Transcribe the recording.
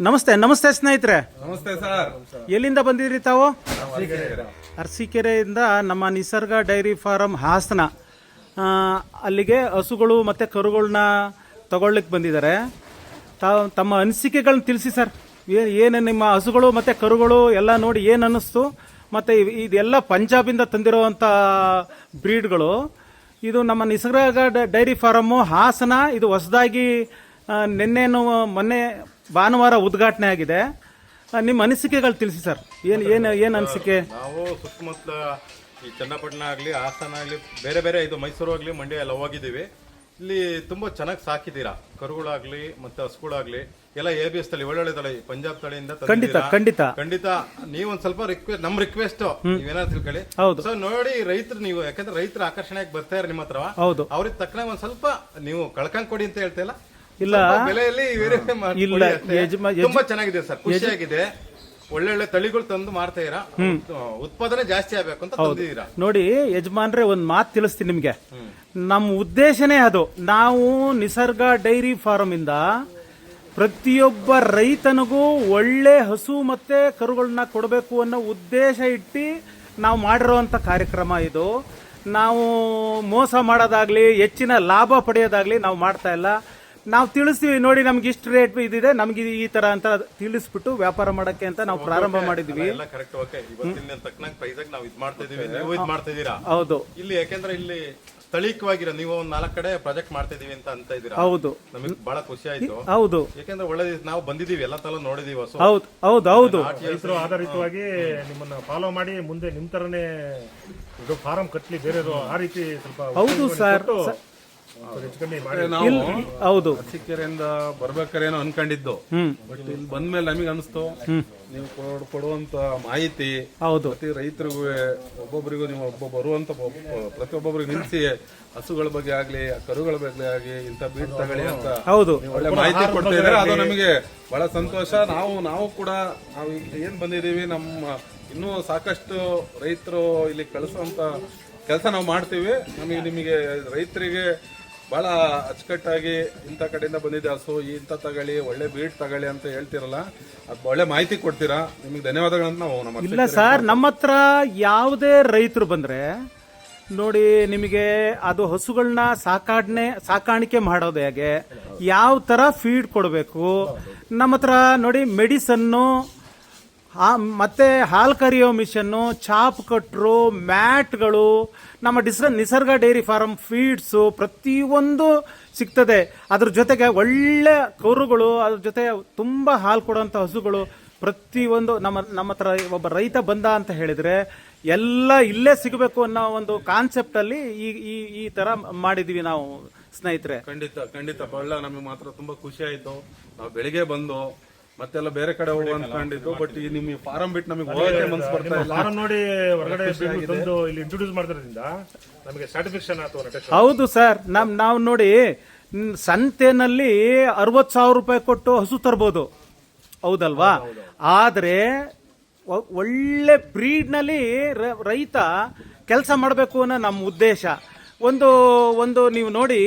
ನಮಸ್ತೆ ನಮಸ್ತೆ ಸ್ನೇಹಿತರೆ. ನಮಸ್ತೆ ಸರ್. ಎಲ್ಲಿಂದ ಬಂದಿದ್ರಿ ತಾವು? ಅರಸೀಕೆರೆಯಿಂದ. ನಮ್ಮ ನಿಸರ್ಗ ಡೈರಿ ಫಾರಂ ಹಾಸನ. ಅಲ್ಲಿಗೆ ಹಸುಗಳು ಮತ್ತು ಕರುಗಳನ್ನ ತಗೊಳ್ಳಿಕ್ಕೆ ಬಂದಿದ್ದಾರೆ. ತಾವು ತಮ್ಮ ಅನಿಸಿಕೆಗಳನ್ನ ತಿಳಿಸಿ ಸರ್. ಏನು ನಿಮ್ಮ ಹಸುಗಳು ಮತ್ತು ಕರುಗಳು ಎಲ್ಲ ನೋಡಿ ಏನು ಅನ್ನಿಸ್ತು? ಮತ್ತು ಇದೆಲ್ಲ ಪಂಜಾಬಿಂದ ತಂದಿರುವಂಥ ಬ್ರೀಡ್ಗಳು. ಇದು ನಮ್ಮ ನಿಸರ್ಗ ಡ- ಡೈರಿ ಫಾರಮ್ಮು ಹಾಸನ. ಇದು ಹೊಸದಾಗಿ ನಿನ್ನೆನು ಮೊನ್ನೆ ಭಾನುವಾರ ಉದ್ಘಾಟನೆ ಆಗಿದೆ. ನಿಮ್ಮ ಅನಿಸಿಕೆಗಳು ತಿಳಿಸಿ ಸರ್. ಏನು ಏನು ಏನು ಅನಿಸಿಕೆ? ನಾವು ಸುತ್ತಮುತ್ತ ಈ ಚನ್ನಪಟ್ಟಣ ಆಗಲಿ ಹಾಸನ ಆಗಲಿ ಬೇರೆ ಬೇರೆ ಇದು ಮೈಸೂರು ಆಗಲಿ ಮಂಡ್ಯ ಎಲ್ಲ ಹೋಗಿದ್ದೀವಿ. ಇಲ್ಲಿ ತುಂಬಾ ಚೆನ್ನಾಗಿ ಸಾಕಿದ್ದೀರಾ? ಕರುಗಳಾಗ್ಲಿ ಮತ್ತೆ ಹಸುಗಳಾಗ್ಲಿ ಎಲ್ಲ ಎ ಬಿ ಎಸ್ ತಳಿ ಒಳ್ಳೊಳ್ಳೆ ತಳಿ ಪಂಜಾಬ್ ತಳಿಯಿಂದ ಖಂಡಿತ ಖಂಡಿತ. ಖಂಡಿತ. ನೀವು ಒಂದ್ ಸ್ವಲ್ಪ ರಿಕ್ವೆಸ್ಟ್ ನಮ್ಮ ರಿಕ್ವೆಸ್ಟ್ ನೀವೇನಾದ್ರು ತಿಳ್ಕೊಳ್ಳಿ. ಹೌದು. ಸೊ ನೋಡಿ ರೈತರು ನೀವು ಯಾಕಂದ್ರೆ ರೈತರ ಆಕರ್ಷಣೆಗೆ ಇರೋ ನಿಮ್ಮ ಹತ್ರ. ಹೌದು. ಅವ್ರಿಗೆ ತಕ್ಕನೇ ಒಂದ್ ಸ್ವಲ್ಪ ನೀವು ಕಳ್ಕೊಂಡ್ ಕೊಡಿ ಅಂತ ಹೇಳ್ತಾ ಇಲ್ಲ? ಇಲ್ಲ. ಬೆಲೆಯಲ್ಲಿ ಮಾಡ್ಕೊಡಿ ಇಲ್ಲ, ಅಷ್ಟೇ. ಯಜಮಾ- ಯಜ- ತುಂಬಾ ಚೆನ್ನಾಗಿದೆ ಸರ್ ಖುಷಿಯಾಗಿದೆ ಒಳ್ಳೊಳ್ಳೆ ತಳಿಗಳು ತಂದು ಮಾಡ್ತಾ ಇರಾ. ಉತ್ಪಾದನೆ ಜಾಸ್ತಿ ಆಗ್ಬೇಕು ಅಂತ ತಂದಿದ್ದೀರಾ? ನೋಡಿ ಯಜಮಾನ್ರೆ ಒಂದು ಮಾತು ತಿಳಿಸ್ತೀನಿ ನಿಮಗೆ. ನಮ್ಮ ಉದ್ದೇಶನೇ ಅದು. ನಾವು ನಿಸರ್ಗ ಡೈರಿ ಫಾರ್ಮ್ ಇಂದ ಪ್ರತಿಯೊಬ್ಬ ರೈತನಿಗೂ ಒಳ್ಳೆ ಹಸು ಮತ್ತೆ ಕರುಗಳನ್ನ ಕೊಡಬೇಕು ಅನ್ನೋ ಉದ್ದೇಶ ಇಟ್ಟು ನಾವು ಮಾಡಿರೋವಂಥ ಕಾರ್ಯಕ್ರಮ ಇದು. ನಾವು ಮೋಸ ಮಾಡೋದಾಗ್ಲಿ ಹೆಚ್ಚಿನ ಲಾಭ ಪಡೆಯೋದಾಗ್ಲಿ ನಾವು ಮಾಡ್ತಾ ಇಲ್ಲ. ನಾವು ತಿಳಿಸ್ತೀವಿ ನೋಡಿ ನಮ್ಗೆ ಇಷ್ಟು ರೇಟ್ ಇದಿದೆ ನಮ್ಗೆ ಈ ತರ ಅಂತ ತಿಳಿಸ್ಬಿಟ್ಟು ವ್ಯಾಪಾರ ಮಾಡಕ್ಕೆ ಅಂತ ನಾವು ಪ್ರಾರಂಭ ಮಾಡಿದ್ವಿ. ಎಲ್ಲ ಕರೆಕ್ಟ್ ಓಕೆ. ಇವತ್ತಿನ ತಕ್ಕನಾಗ ಪ್ರೈಸ್ ನಾವು ಇದ್ ಮಾಡ್ತಾ ಇದೀವಿ. ನೀವು ಇದ್ ಮಾಡ್ತಾ ಇದೀರಾ? ಹೌದು. ಇಲ್ಲಿ ಯಾಕೆಂದ್ರೆ ಇಲ್ಲಿ ಸ್ಥಳೀಯವಾಗಿರೋ ನೀವು ಒಂದ್ ನಾಲ್ಕು ಕಡೆ ಪ್ರಾಜೆಕ್ಟ್ ಮಾಡ್ತಾ ಇದೀವಿ ಅಂತ ಅಂತ ಇದೀರಾ? ಹೌದು. ನಮಗೆ ಬಹಳ ಖುಷಿ ಆಯ್ತು. ಹೌದು. ಯಾಕಂದ್ರೆ ಒಳ್ಳೆ ನಾವು ಬಂದಿದೀವಿ ಎಲ್ಲ ತಲ ನೋಡಿದೀವಿ ಹೊಸ. ಹೌದು ಹೌದು ಹೌದು. ರೈತರು ಆಧಾರಿತವಾಗಿ ನಿಮ್ಮನ್ನ ಫಾಲೋ ಮಾಡಿ ಮುಂದೆ ನಿಮ್ ತರನೇ ಇದು ಫಾರಂ ಕಟ್ಲಿ ಬೇರೆ ಆ ರೀತಿ ಸ್ವಲ್ಪ ಹೌದು ಸರ್ ಹೌದು. ಅರಸೀಕೆರೆಯಿಂದ ಬರ್ಬೇಕಾರೇನೋ ಅನ್ಕೊಂಡಿದ್ದು. ಬಟ್ ಇಲ್ಲಿ ಬಂದ್ಮೇಲೆ ನಮಗೆ ಅನಿಸ್ತು ನೀವು ಕೊಡ್- ಕೊಡುವಂತ ಮಾಹಿತಿ ಹೌದು. ಪ್ರತಿ ರೈತರಿಗೂ ಒಬ್ಬೊಬ್ಬರಿಗೂ ನೀವು ಒಬ್ಬ ಬರುವಂತ ಪ್ರತಿಯೊಬ್ಬೊಬ್ಬರಿಗೆ ನಿಲ್ಸಿ ಹಸುಗಳ ಬಗ್ಗೆ ಆಗ್ಲಿ ಕರುಗಳ ಬಗ್ಗೆ ಆಗ್ಲಿ ಇಂತ ಬೀಟ್ ತಗೊಳ್ಳಿ ಅಂತ ಹೌದು. ಒಳ್ಳೆ ಮಾಹಿತಿ ಕೊಡ್ತಾ ಇದ್ರೆ ಅದು ನಮಗೆ ಬಹಳ ಸಂತೋಷ. ನಾವು ನಾವು ಕೂಡ ನಾವು ಏನ್ ಬಂದಿದೀವಿ ನಮ್ಮ ಇನ್ನೂ ಸಾಕಷ್ಟು ರೈತರು ಇಲ್ಲಿ ಕಳಿಸುವಂತ ಕೆಲಸ ನಾವು ಮಾಡ್ತೀವಿ. ನಮಗೆ ನಿಮಗೆ ರೈತರಿಗೆ ಬಹಳ ಅಚ್ಚುಕಟ್ಟಾಗಿ ಇಂಥ ಕಡೆಯಿಂದ ಬಂದಿದೆ. ಹಸು ಇಂಥ ತಗೊಳ್ಳಿ ಒಳ್ಳೆ ಬೀಡ್ ತಗೊಳ್ಳಿ ಅಂತ ಹೇಳ್ತಿರಲ್ಲ ಅದು ಒಳ್ಳೆ ಮಾಹಿತಿ ಕೊಡ್ತೀರಾ? ನಿಮಗೆ ಧನ್ಯವಾದಗಳಂತ ನಾವು ನಮ್ಮ ಇಲ್ಲ ಸರ್ ನಮ್ಮ ಹತ್ರ ಯಾವುದೇ ರೈತರು ಬಂದರೆ ನೋಡಿ ನಿಮಗೆ ಅದು ಹಸುಗಳನ್ನ ಸಾಕಾಡ್ನೆ ಸಾಕಾಣಿಕೆ ಮಾಡೋದು ಹೇಗೆ? ಯಾವ ಥರ ಫೀಡ್ ಕೊಡಬೇಕು? ನಮ್ಮ ಹತ್ರ ನೋಡಿ ಮೆಡಿಸನ್ನು ಆ- ಮತ್ತೆ ಹಾಲು ಕರಿಯೋ ಮಿಷನ್ನು, ಚಾಪ್ ಕಟ್ರು, ಮ್ಯಾಟ್ಗಳು, ನಮ್ಮ ಡಿಸ್ ನಿಸರ್ಗ ಡೈರಿ ಫಾರಮ್ ಫೀಡ್ಸು ಪ್ರತಿಯೊಂದು ಸಿಗ್ತದೆ. ಅದ್ರ ಜೊತೆಗೆ ಒಳ್ಳೆ ಕರುಗಳು, ಅದ್ರ ಜೊತೆ ತುಂಬ ಹಾಲು ಕೊಡೋಂಥ ಹಸುಗಳು ಪ್ರತಿಯೊಂದು ನಮ್ಮ ನಮ್ಮ ಹತ್ರ ಒಬ್ಬ ರೈತ ಬಂದ ಅಂತ ಹೇಳಿದರೆ, ಎಲ್ಲ ಇಲ್ಲೇ ಸಿಗಬೇಕು ಅನ್ನೋ ಒಂದು ಕಾನ್ಸೆಪ್ಟಲ್ಲಿ ಈ ಈ ಈ ಥರ ಮಾಡಿದ್ವಿ ನಾವು ಸ್ನೇಹಿತರೆ. ಖಂಡಿತ ಖಂಡಿತ. ಬಹಳ ನಮಗೆ ಮಾತ್ರ ತುಂಬ ಖುಷಿ ಆಯಿತು ನಾವು ಬೆಳಿಗ್ಗೆ ಬಂದು ಮತ್ತೆಲ್ಲ ಬೇರೆ ಕಡೆ ಹೋಗುವ ಅನ್ಕೊಂಡಿದ್ದು ಬಟ್ ಈ ನಿಮ್ಗೆ ಫಾರಂ ಬಿಟ್ಟು ನಮಗೆ ಹೋಗಕ್ಕೆ ಮನ್ಸು ಬರ್ತಾ ಇಲ್ಲ. ಫಾರಂ ನೋಡಿ ಹೊರಗಡೆ ತಂದು ಇಲ್ಲಿ ಇಂಟ್ರೊಡ್ಯೂಸ್ ಮಾಡಿದ್ರಿಂದ ನಮಗೆ ಸ್ಯಾಟಿಸ್ಫ್ಯಾಕ್ಷನ್ ಆಯ್ತು ಹೌದು ಸರ್. ನಮ್ ನಾವು ನೋಡಿ ಸಂತೆನಲ್ಲಿ ಅರವತ್ತು ಸಾವಿರ ರೂಪಾಯಿ ಕೊಟ್ಟು ಹಸು ತರ್ಬೋದು. ಹೌದಲ್ವಾ? ಆದರೆ ಒಳ್ಳೆ ಬ್ರೀಡ್ನಲ್ಲಿ ರೈತ ಕೆಲಸ ಮಾಡಬೇಕು ಅನ್ನೋ ನಮ್ಮ ಉದ್ದೇಶ. ಒಂದು ಒಂದು ನೀವು ನೋಡಿ